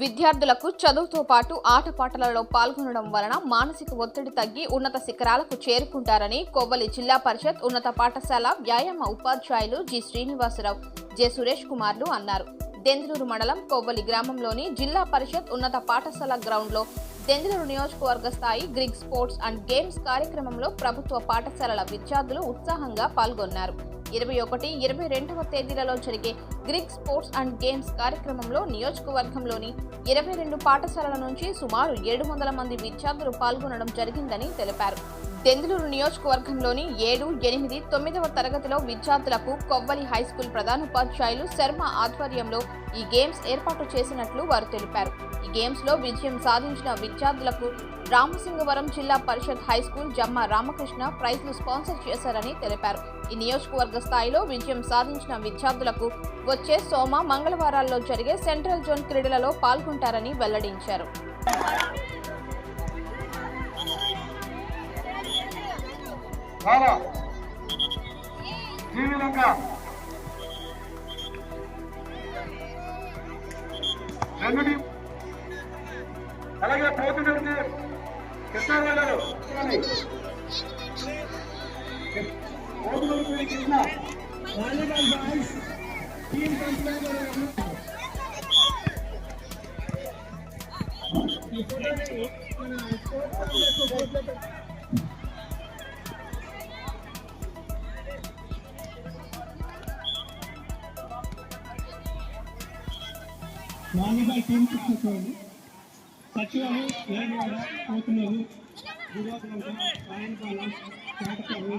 విద్యార్థులకు చదువుతో పాటు ఆటపాటలలో పాల్గొనడం వలన మానసిక ఒత్తిడి తగ్గి ఉన్నత శిఖరాలకు చేరుకుంటారని కొవ్వలి జిల్లా పరిషత్ ఉన్నత పాఠశాల వ్యాయామ ఉపాధ్యాయులు జి శ్రీనివాసరావు జె సురేష్ కుమార్లు అన్నారు. దెందులూరు మండలం కొవ్వలి గ్రామంలోని జిల్లా పరిషత్ ఉన్నత పాఠశాల గ్రౌండ్లో దెందులూరు నియోజకవర్గ స్థాయి గ్రిగ్ స్పోర్ట్స్ అండ్ గేమ్స్ కార్యక్రమంలో ప్రభుత్వ పాఠశాలల విద్యార్థులు ఉత్సాహంగా పాల్గొన్నారు. ఇరవై ఒకటి ఇరవై రెండవ తేదీలలో జరిగే గ్రిక్ స్పోర్ట్స్ అండ్ గేమ్స్ కార్యక్రమంలో నియోజకవర్గంలోని ఇరవై రెండు పాఠశాలల నుంచి సుమారు ఏడు వందల మంది విద్యార్థులు పాల్గొనడం జరిగిందని తెలిపారు. దెందులూరు నియోజకవర్గంలోని ఏడు ఎనిమిది తొమ్మిదవ తరగతిలో విద్యార్థులకు కొవ్వలి హైస్కూల్ ప్రధానోపాధ్యాయులు శర్మ ఆధ్వర్యంలో ఈ గేమ్స్ ఏర్పాటు చేసినట్లు వారు తెలిపారు. ఈ గేమ్స్లో విజయం సాధించిన విద్యార్థులకు రామసింగవరం జిల్లా పరిషత్ హైస్కూల్ జమ్మ రామకృష్ణ ప్రైజ్లు స్పాన్సర్ చేశారని తెలిపారు. ఈ నియోజకవర్గ స్థాయిలో విజయం సాధించిన విద్యార్థులకు వచ్చే సోమ మంగళవారాల్లో జరిగే సెంట్రల్ జోన్ క్రీడలలో పాల్గొంటారని వెల్లడించారు. చాలా. ఈ విధంగా. రెండు అలాగే పోతున్నది కృష్ణారావు గారు పోతున్నది కృష్ణ వాలీబాల్ బాయ్స్ టీం ఈ ఫోటోని మన వాలీబాల్ టీం చూసుకోండి సచివాలు వేడివాడ పోతున్నారు గురువాపురంక సాయంకాలం కొత్తూరు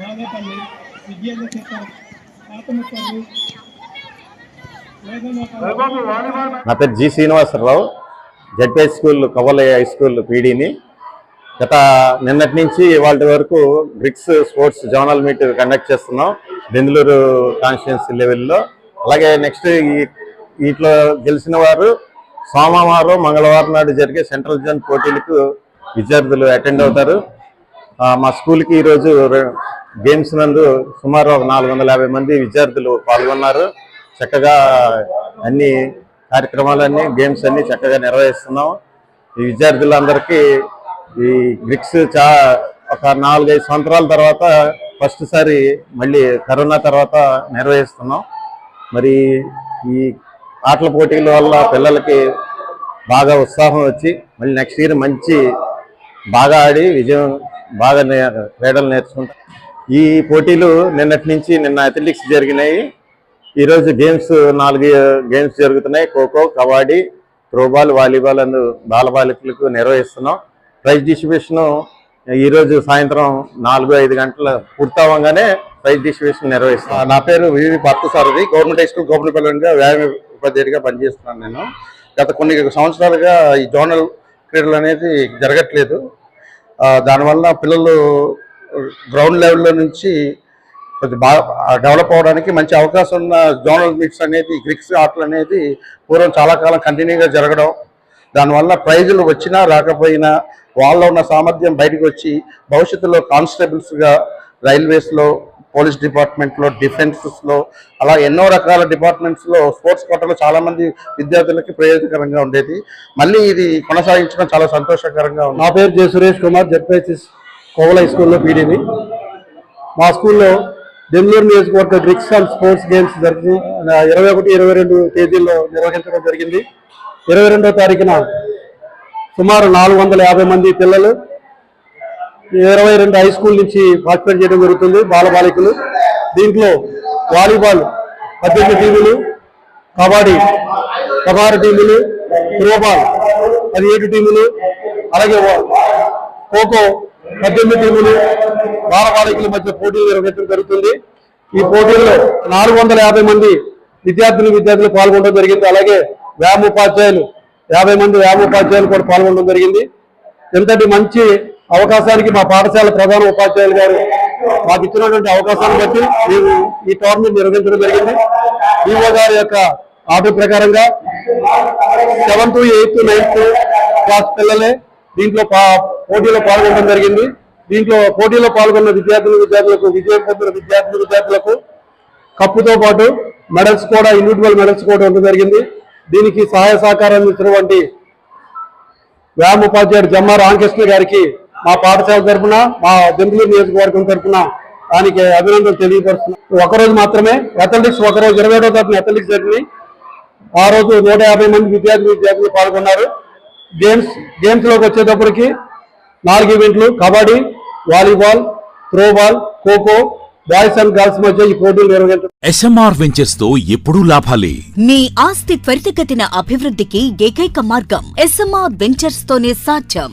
నాగపల్లి విద్యార్థి నా పేరు G Srinivasarao ZP school Kavalayya high school పీడీని. గత నిన్నటి నుంచి వాళ్ళ వరకు bricks sports zonal meet conduct చేస్తున్నాం. బెంగళూరు కాన్స్టిట్యున్సీ లెవెల్లో. అలాగే నెక్స్ట్ ఈ వీటిలో గెలిచిన వారు సోమవారం మంగళవారం నాడు జరిగే సెంట్రల్ జోన్ పోటీలకు విద్యార్థులు అటెండ్ అవుతారు. మా స్కూల్కి ఈరోజు గేమ్స్ నందు సుమారు ఒక నాలుగు వందల యాభై మంది విద్యార్థులు పాల్గొన్నారు. చక్కగా అన్ని కార్యక్రమాలన్నీ గేమ్స్ అన్ని చక్కగా నిర్వహిస్తున్నాం. ఈ విద్యార్థులందరికీ ఈ గ్రిక్స్ చా ఒక నాలుగైదు సంవత్సరాల తర్వాత ఫస్ట్ సారి మళ్ళీ కరోనా తర్వాత నిర్వహిస్తున్నాం. మరి ఈ ఆటల పోటీల వల్ల పిల్లలకి బాగా ఉత్సాహం వచ్చి మళ్ళీ నెక్స్ట్ ఇయర్ మంచి బాగా ఆడి విజయం బాగా నే క్రీడలు నేర్చుకుంటాం. ఈ పోటీలు నిన్నటి నుంచి నిన్న అథ్లెటిక్స్ జరిగినాయి. ఈరోజు గేమ్స్ నాలుగు గేమ్స్ జరుగుతున్నాయి. ఖోఖో కబడ్డీ త్రోబాల్ వాలీబాల్ అందు బాలబాలికలకు నిర్వహిస్తున్నాం. ప్రైజ్ డిస్ట్రిబ్యూషన్ ఈరోజు సాయంత్రం నాలుగు ఐదు గంటల పూర్తవగానే ప్రైజ్ డిస్ట్రిబ్యూషన్ నిర్వహిస్తాను నా పేరు VV Parthasarathy government high school government వ్యాయామ ఉపాధ్యాయుడిగా పనిచేస్తున్నాను నేను. గత కొన్ని సంవత్సరాలుగా ఈ జోనల్ క్రీడలు అనేది జరగట్లేదు. దానివల్ల పిల్లలు గ్రౌండ్ లెవెల్లో నుంచి కొంచెం బాగా డెవలప్ అవడానికి మంచి అవకాశం ఉన్న జోనల్ మీట్స్ అనేది గ్రిక్స్ ఆటలు అనేది పూర్వం చాలా కాలం కంటిన్యూగా జరగడం. దానివల్ల ప్రైజులు వచ్చినా రాకపోయినా వాళ్ళలో ఉన్న సామర్థ్యం బయటకు వచ్చి భవిష్యత్తులో కానిస్టేబుల్స్గా రైల్వేస్లో పోలీస్ డిపార్ట్మెంట్లో డిఫెన్సెస్లో అలా ఎన్నో రకాల డిపార్ట్మెంట్స్లో స్పోర్ట్స్ కోటలో చాలామంది విద్యార్థులకి ప్రయోజనకరంగా ఉండేది. మళ్ళీ ఇది కొనసాగించడం చాలా సంతోషకరంగా ఉంది. నా పేరు J. Suresh Kumar ZPSS Kovala high స్కూల్లో పీడీని. మా స్కూల్లో బెంగళూరు నియోజకవర్గ గ్రిక్స్ అండ్ స్పోర్ట్స్ గేమ్స్ జరిగి ఇరవై ఒకటి ఇరవై రెండు తేదీల్లో నిర్వహించడం జరిగింది. ఇరవై రెండో తారీఖున సుమారు నాలుగు వందల యాభై మంది పిల్లలు ఇరవై రెండు హై స్కూల్ నుంచి పార్టిసిపేట్ చేయడం జరుగుతుంది బాలబాలికలు. దీంట్లో వాలీబాల్ పద్దెనిమిది టీములు కబడ్డీ పదహారు టీములు త్రోబాల్ పదిహేడు టీములు అలాగే ఖోఖో పద్దెనిమిది టీములు బాలబాలికల మధ్య పోటీలు నిర్వహించడం జరుగుతుంది. ఈ పోటీల్లో నాలుగు వందల యాభై మంది విద్యార్థులు విద్యార్థులు పాల్గొనడం జరిగింది. అలాగే వ్యాయామ ఉపాధ్యాయులు యాభై మంది యాభై ఉపాధ్యాయులు కూడా పాల్గొనడం జరిగింది. ఎంతటి మంచి అవకాశానికి మా పాఠశాల ప్రధాన ఉపాధ్యాయులు గారు మాకు ఇచ్చినటువంటి అవకాశాన్ని బట్టి మేము ఈ టోర్నమెంట్ నిర్వహించడం జరిగింది. ఈఓ గారి యొక్క ఆర్డర్ ప్రకారంగా సెవెంత్ ఎయిత్ నైన్త్ క్లాస్ పిల్లలే దీంట్లో పా- పోటీలో పాల్గొనడం జరిగింది. దీంట్లో పోటీలో పాల్గొన్న విద్యార్థులు విద్యార్థులకు విజయం పొందిన విద్యార్థులు విద్యార్థులకు కప్పుతో పాటు మెడల్స్ కూడా ఇండివిజువల్ మెడల్స్ కూడా ఉండడం జరిగింది. దీనికి సహాయ సహకారం ఇచ్చినటువంటి వ్యాయామ ఉపాధ్యాయుడు జమ్మ రామకృష్ణ గారికి మా పాఠశాల తరఫున మా దెందులూరు నియోజకవర్గం తరఫున దానికి అభినందనలు తెలియపరుస్తున్నాం. ఒకరోజు మాత్రమే అథ్లెటిక్స్ ఒకరోజు ఇరవై ఏడవ తరఫున అథ్లెటిక్స్ జరిగింది ఆ రోజు నూట యాభై మంది విద్యార్థి విద్యార్థులు పాల్గొన్నారు. గేమ్స్ గేమ్స్లోకి వచ్చేటప్పటికి నాలుగు ఈవెంట్లు kabaddi volleyball throwball kho kho boys and girls మధ్య ఈ పోటీలు నిర్వహించారు ఎస్ఎంఆర్ వెంచర్స్తో ఎప్పుడూ లాభాలే. మీ ఆస్తి త్వరితగతిన అభివృద్ధికి ఏకైక మార్గం ఎస్ఎంఆర్ వెంచర్స్ తోనే సాధ్యం.